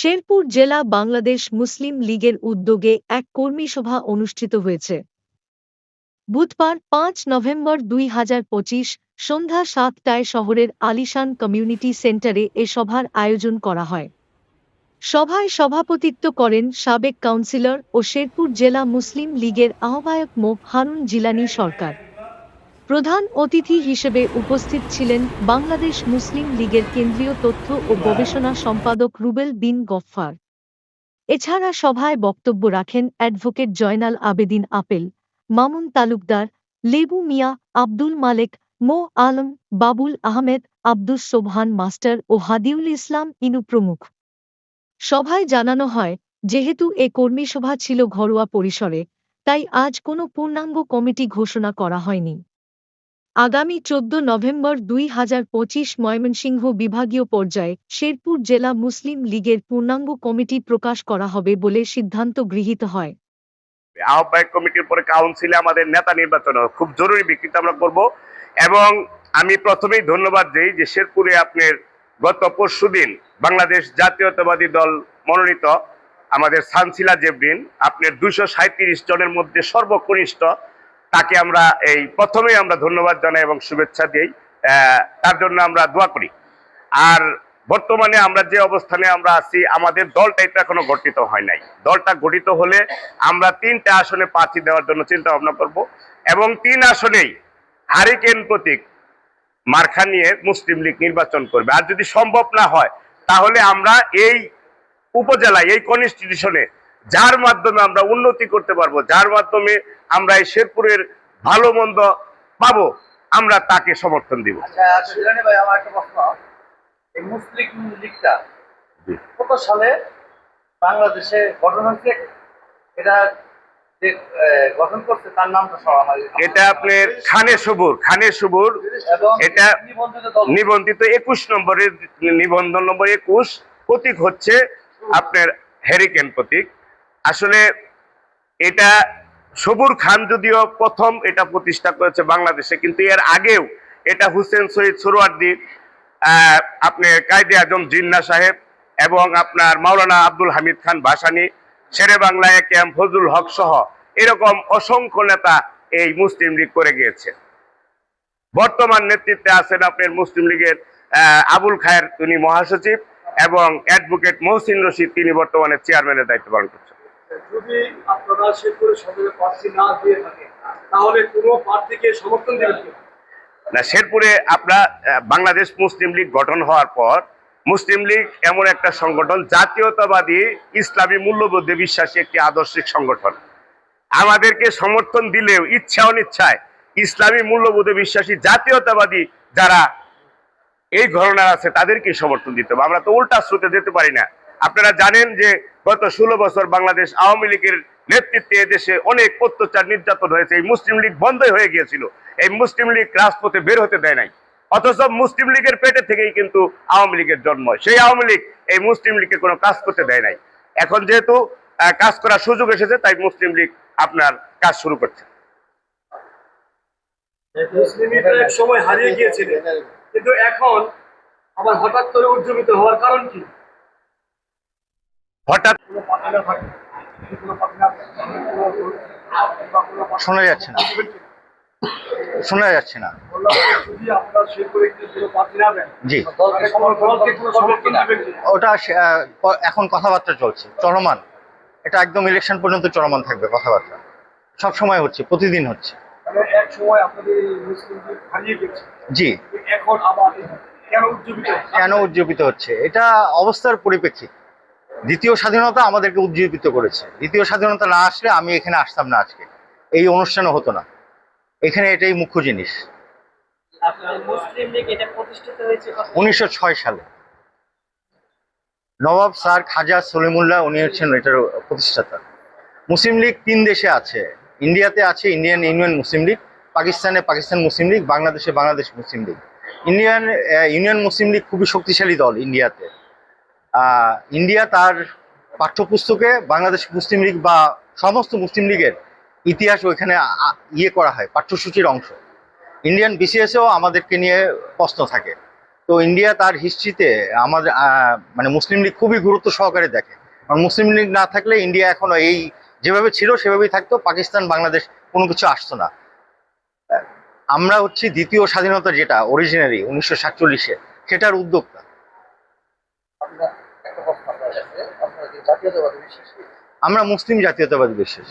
শেরপুর জেলা বাংলাদেশ মুসলিম লীগের উদ্যোগে এক কর্মী সভা অনুষ্ঠিত হয়েছে। বুধবার পাঁচ নভেম্বর দুই হাজার পঁচিশ সন্ধ্যা সাতটায় শহরের আলিশান কমিউনিটি সেন্টারে এ সভার আয়োজন করা হয়। সভায় সভাপতিত্ব করেন সাবেক কাউন্সিলর ও শেরপুর জেলা মুসলিম লীগের আহ্বায়ক মো হারুন জিলানি সরকার। প্রধান অতিথি হিসেবে উপস্থিত ছিলেন বাংলাদেশ মুসলিম লীগের কেন্দ্রীয় তথ্য ও গবেষণা সম্পাদক রুবেল বিন গফফার। এছাড়া সভায় বক্তব্য রাখেন অ্যাডভোকেট জয়নাল আবেদিন আপেল, মামুন তালুকদার, লেবু মিয়া আব্দুল মালেক, মো আলম, বাবুল আহমেদ, আব্দুস সোবহান মাস্টার ও হাদিউল ইসলাম ইনু প্রমুখ। সভায় জানানো হয়, যেহেতু এ কর্মীসভা ছিল ঘরোয়া পরিসরে, তাই আজ কোনো পূর্ণাঙ্গ কমিটি ঘোষণা করা হয়নি। আগামী চোদ্দ নভেম্বর দুই হাজার পঁচিশ ময়মনসিংহ বিভাগীয় পর্যায়ে শেরপুর জেলা মুসলিম লীগের পূর্ণাঙ্গ কমিটি প্রকাশ করা হবে বলে সিদ্ধান্ত গৃহীত হয়। আহ্বায়ক কমিটির পরে কাউন্সিলে আমাদের নেতা নির্বাচন খুব জরুরি বিকৃত আমরা করব। এবং আমি প্রথমেই ধন্যবাদ দিই যে শেরপুরে আপনার গত পরশুদিন বাংলাদেশ জাতীয়তাবাদী দল মনোনীত আমাদের সানসিলা জেবরিন আপনার সাঁত্রিশ জনের মধ্যে সর্বকনিষ্ঠ তাকে আমরা এই প্রথমেই আমরা ধন্যবাদ জানাই এবং শুভেচ্ছা দিই। তার জন্য আমরা দোয়া করি। আর বর্তমানে আমরা যে অবস্থানে আমরা আছি, আমাদের দলটা এটা এখনও গঠিত হয় নাই। দলটা গঠিত হলে আমরা তিনটা আসনে প্রার্থী দেওয়ার জন্য চিন্তা ভাবনা করব এবং তিন আসনেই হারিকেন প্রতীক মার্খা নিয়ে মুসলিম লীগ নির্বাচন করবে। আর যদি সম্ভব না হয়, তাহলে আমরা এই উপজেলায়, এই কনস্টিটিউশনে যার মাধ্যমে আমরা উন্নতি করতে পারব যার মাধ্যমে আমরা এই শেরপুরের ভালো মন্দ পাবো আমরা তাকে সমর্থন দিব। আচ্ছা মুসলিম লীগটা কত সালে বাংলাদেশে গঠন হয়েছে? এটা গঠন করছে তার নামটা এটা আপনার খানে সবুর খানে সবুর এটা নিবন্ধিত নিবন্ধিত একুশ নম্বরের নিবন্ধন নম্বর একুশ প্রতীক হচ্ছে আপনার হ্যারিকেন প্রতীক। আসলে এটা সবুর খান যদিও প্রথম এটা প্রতিষ্ঠা করেছে বাংলাদেশে কিন্তু এর আগেও এটা হুসেন শহীদ সোরওয়ার্দি আহ, আপনার কায়দে আজম জিন্না সাহেব এবং আপনার Maulana Abdul Hamid Khan Bhashani Shere Bangla A K M Fazlul Huq সহ এরকম অসংখ্য নেতা এই মুসলিম লীগ করে গিয়েছে। বর্তমান নেতৃত্বে আছেন আপনার মুসলিম লীগের আবুল খায়ের তিনি মহাসচিব এবং অ্যাডভোকেট মহসিন রশিদ তিনি বর্তমানে চেয়ারম্যানের দায়িত্ব পালন করছেন। যদি আপনারা শেরপুরে সদরে প্রার্থী না দিয়ে থাকেন, তাহলে কোনো প্রার্থীকে সমর্থন দেবেন না। শেরপুরে আপনার বাংলাদেশ মুসলিম লীগ গঠন হওয়ার পর মুসলিম লীগ এমন একটা সংগঠন, জাতীয়তাবাদী ইসলামী মূল্যবোধে বিশ্বাসী একটি আদর্শিক সংগঠন। আমাদেরকে সমর্থন দিলেও, ইচ্ছা অনিচ্ছায় ইসলামী মূল্যবোধে বিশ্বাসী জাতীয়তাবাদী যারা এই ঘটনার আছে তাদেরকে সমর্থন দিতে হবে। আমরা তো উল্টা স্রোতে যেতে পারি না। আপনারা জানেন যে গত ষোলো বছর বাংলাদেশ আওয়ামী লীগের নেতৃত্বে দেশে অনেক অত্যাচার, নির্যাতন হয়েছে। এই মুসলিম লীগ বন্ধই হয়ে গিয়েছিল। এই মুসলিম লীগ রাজপথে বের হতে দেয় নাই। অথচ মুসলিম লীগের পেটে থেকেই কিন্তু আওয়ামী লীগের জন্ম সেই আওয়ামী লীগ এই মুসলিম লীগকে কোনো কাজ করতে দেয় নাই। এখন যেহেতু কাজ করার সুযোগ এসেছে, তাই মুসলিম লীগ আপনার কাজ শুরু করছে। সময় হারিয়ে গিয়েছিলেন কিন্তু এখন আবার হঠাৎ করে উজ্জীবিত হওয়ার কারণ কি হঠাৎ কোনো প্রার্থী না থাকে কোনো প্রার্থী না থাকে, কোনো- বা কোনো প্রার্থী শোনা যাচ্ছে না। শোনা যাচ্ছে না। জি। ওটা এখন কথাবার্তা চলছে। চলমান। এটা একদম ইলেকশন পর্যন্ত চলমান থাকবে কথাবার্তা। সব সময় হচ্ছে প্রতিদিন হচ্ছে। এক সময় আপনাদের এই মুসলিম লীগ হারিয়ে গেছে জি। এখন কেন উজ্জীবিত হচ্ছে? কেন উজ্জীবিত হচ্ছে? এটা অবস্থার পরিপ্রেক্ষিত। দ্বিতীয় স্বাধীনতা আমাদেরকে উজ্জীবিত করেছে। দ্বিতীয় স্বাধীনতা না আসলে আমি এখানে আসতাম না আজকে। এই অনুষ্ঠানও হতো না। এখানে এটাই মুখ্য জিনিস। উনিশশো ছয় সালে। নবাব স্যার খাজা সলিমুল্লাহ উনি হচ্ছেন এটার প্রতিষ্ঠাতা। মুসলিম লীগ তিন দেশে আছে। ইন্ডিয়াতে আছে ইন্ডিয়ান ইউনিয়ন মুসলিম লীগ পাকিস্তানে পাকিস্তান মুসলিম লীগ বাংলাদেশে বাংলাদেশ মুসলিম লীগ। ইন্ডিয়ান ইউনিয়ন মুসলিম লীগ খুবই শক্তিশালী দল ইন্ডিয়াতে। ইন্ডিয়া তার পাঠ্যপুস্তকে বাংলাদেশ মুসলিম লীগ বা সমস্ত মুসলিম লীগের ইতিহাস ওইখানে ইয়ে করা হয়, পাঠ্যসূচির অংশ। ইন্ডিয়ান বিসিএসেও আমাদেরকে নিয়ে প্রশ্ন থাকে। তো ইন্ডিয়া তার হিস্ট্রিতে আমাদের মানে মুসলিম লীগ খুবই গুরুত্ব সহকারে দেখে। কারণ মুসলিম লীগ না থাকলে ইন্ডিয়া এখনও এই যেভাবে ছিল সেভাবেই থাকতো, পাকিস্তান, বাংলাদেশ কোনো কিছু আসতো না। আমরা হচ্ছি দ্বিতীয় স্বাধীনতা যেটা অরিজিনারি উনিশশো সাতচল্লিশে, সেটার উদ্যোক্তা আপনার একটা প্রশ্ন আপনার কাছে আপনার কি জাতীয়তাবাদী বিশ্বাসী আমরা মুসলিম জাতীয়তাবাদী বিশ্বাস।